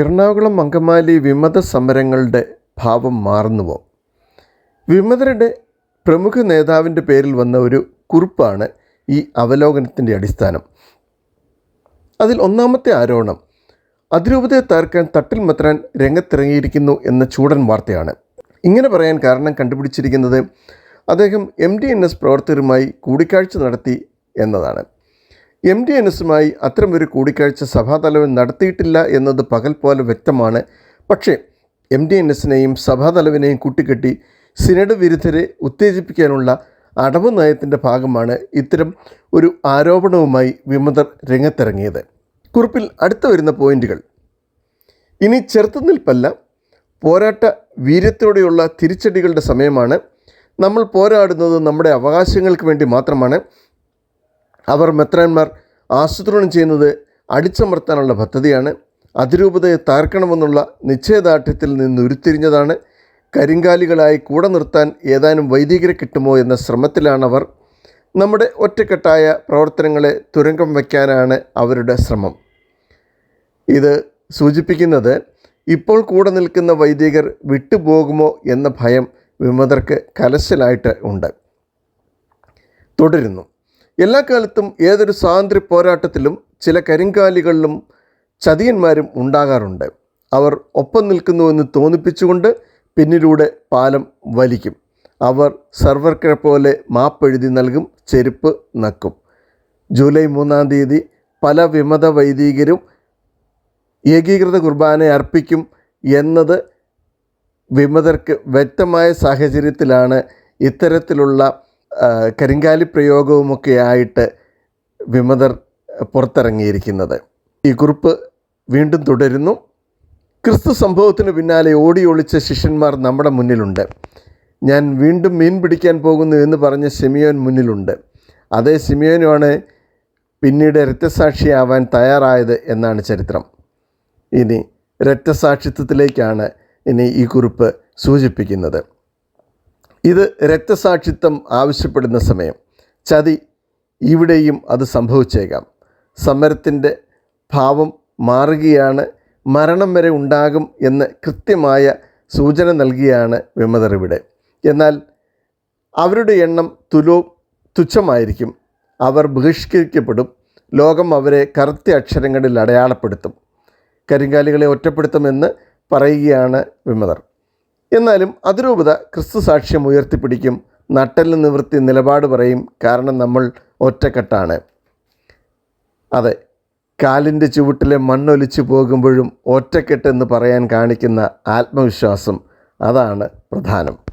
എറണാകുളം അങ്കമാലി വിമത സമരങ്ങളുടെ ഭാവം മാറുന്നുവോ? വിമതരുടെ പ്രമുഖ നേതാവിന്റെ പേരിൽ വന്ന ഒരു കുറിപ്പാണ് ഈ അവലോകനത്തിന്റെ അടിസ്ഥാനം. അതിൽ ഒന്നാമത്തെ ആരോപണം അതിരൂപതയെ തകർക്കാൻ തട്ടിൽ മെത്രാൻ രംഗത്തിറങ്ങിയിരിക്കുന്നു എന്ന ചൂടൻ വാർത്തയാണ്. ഇങ്ങനെ പറയാൻ കാരണം കണ്ടുപിടിച്ചിരിക്കുന്നത് അദ്ദേഹം എം ഡി എൻ എസ് പ്രവർത്തകരുമായി കൂടിക്കാഴ്ച നടത്തി എന്നതാണ്. എം ഡി എൻ എസുമായി അത്തരമൊരു കൂടിക്കാഴ്ച സഭാതലവൻ നടത്തിയിട്ടില്ല എന്നത് പകൽ പോലെ വ്യക്തമാണ്. പക്ഷേ എം ഡി എൻ എസിനെയും സഭാതലവനെയും കൂട്ടിക്കെട്ടി സിനഡ് വിരുദ്ധരെ ഉത്തേജിപ്പിക്കാനുള്ള അടവ് നയത്തിന്റെ ഭാഗമാണ് ഇത്തരം ഒരു ആരോപണവുമായി വിമതർ രംഗത്തിറങ്ങിയത്. കുറിപ്പിൽ അടുത്ത വരുന്ന പോയിന്റുകൾ. ഇനി ചെറുത്തുനിൽപ്പല്ല പോരാട്ട വീര്യത്തോടെയുള്ള തിരിച്ചടികളുടെ സമയമാണ്. നമ്മൾ പോരാടുന്നത് നമ്മുടെ അവകാശങ്ങൾക്ക് വേണ്ടി മാത്രമാണ്. അവർ മെത്രാന്മാർ ആസൂത്രണം ചെയ്യുന്നത് അടിച്ചമർത്താനുള്ള പദ്ധതിയാണ്. അതിരൂപതയെ താർക്കണമെന്നുള്ള നിശ്ചയദാർഢ്യത്തിൽ നിന്ന് ഉരുത്തിരിഞ്ഞതാണ്. കരിങ്കാലികളായി കൂടെ നിർത്താൻ ഏതാനും വൈദികരെ കിട്ടുമോ എന്ന ശ്രമത്തിലാണവർ നമ്മുടെ ഒറ്റക്കെട്ടായ പ്രവർത്തനങ്ങളെ തുരങ്കം വയ്ക്കാനാണ് അവരുടെ ശ്രമം. ഇത് സൂചിപ്പിക്കുന്നത് ഇപ്പോൾ കൂടെ നിൽക്കുന്ന വൈദികർ വിട്ടുപോകുമോ എന്ന ഭയം വിമതർക്ക് കലശലായിട്ട് ഉണ്ട്. തുടരുന്നു. എല്ലാ കാലത്തും ഏതൊരു സ്വാതന്ത്ര്യ പോരാട്ടത്തിലും ചില കരിങ്കാലികളിലും ചതിയന്മാരും ഉണ്ടാകാറുണ്ട്. അവർ ഒപ്പം നിൽക്കുന്നുവെന്ന് തോന്നിപ്പിച്ചുകൊണ്ട് പിന്നിലൂടെ പാലം വലിക്കും. അവർ സർവർക്കരെ പോലെ മാപ്പെഴുതി നൽകും ചെരുപ്പ് നക്കും. ജൂലൈ മൂന്നാം തീയതി പല വിമത വൈദികരും ഏകീകൃത കുർബാന അർപ്പിക്കും എന്നത് വിമതർക്ക് വ്യക്തമായ സാഹചര്യത്തിലാണ് ഇത്തരത്തിലുള്ള കരിങ്കാലി പ്രയോഗവുമൊക്കെ ആയിട്ട് വിമതർ പുറത്തിറങ്ങിയിരിക്കുന്നത്. ഈ കുറിപ്പ് വീണ്ടും തുടരുന്നു. ക്രിസ്തു സംഭവത്തിന് പിന്നാലെ ഓടി ഒളിച്ച ശിഷ്യന്മാർ നമ്മുടെ മുന്നിലുണ്ട്. ഞാൻ വീണ്ടും മീൻ പിടിക്കാൻ പോകുന്നു എന്ന് പറഞ്ഞ സിമിയോൻ മുന്നിലുണ്ട്. അതേ സിമിയോനുമാണ് പിന്നീട് രക്തസാക്ഷിയാവാൻ തയ്യാറായത് എന്നാണ് ചരിത്രം. ഇനി രക്തസാക്ഷിത്വത്തിലേക്കാണ് ഇനി ഈ കുറിപ്പ് സൂചിപ്പിക്കുന്നത്. ഇത് രക്തസാക്ഷിത്വം ആവശ്യപ്പെടുന്ന സമയം. ചതി ഇവിടെയും അത് സംഭവിച്ചേക്കാം. സമരത്തിന്റെ ഭാവം മാറുകയാണ് മരണം വരെ ഉണ്ടാകും എന്ന് കൃത്യമായ സൂചന നൽകിയാണ് വിമതർ ഇവിടെ. എന്നാൽ അവരുടെ എണ്ണം തുലോ തുച്ഛമായിരിക്കും. അവർ ബഹിഷ്കരിക്കപ്പെടും ലോകം അവരെ കറുത്ത അക്ഷരങ്ങളിൽ അടയാളപ്പെടുത്തും. കരിങ്കാലികളെ ഒറ്റപ്പെടുത്തുമെന്ന് പറയുകയാണ് വിമതർ. എന്നാലും അതിരൂപത ക്രിസ്തു സാക്ഷ്യം ഉയർത്തിപ്പിടിക്കും. നട്ടലിന് നിവൃത്തി നിലപാട് പറയും. കാരണം നമ്മൾ ഒറ്റക്കെട്ടാണ്. അതെ കാലിന്റെ ചുവട്ടിലെ മണ്ണൊലിച്ചു പോകുമ്പോഴും ഒറ്റക്കെട്ടെന്ന് പറയാൻ കാണിക്കുന്ന ആത്മവിശ്വാസം അതാണ് പ്രധാനം.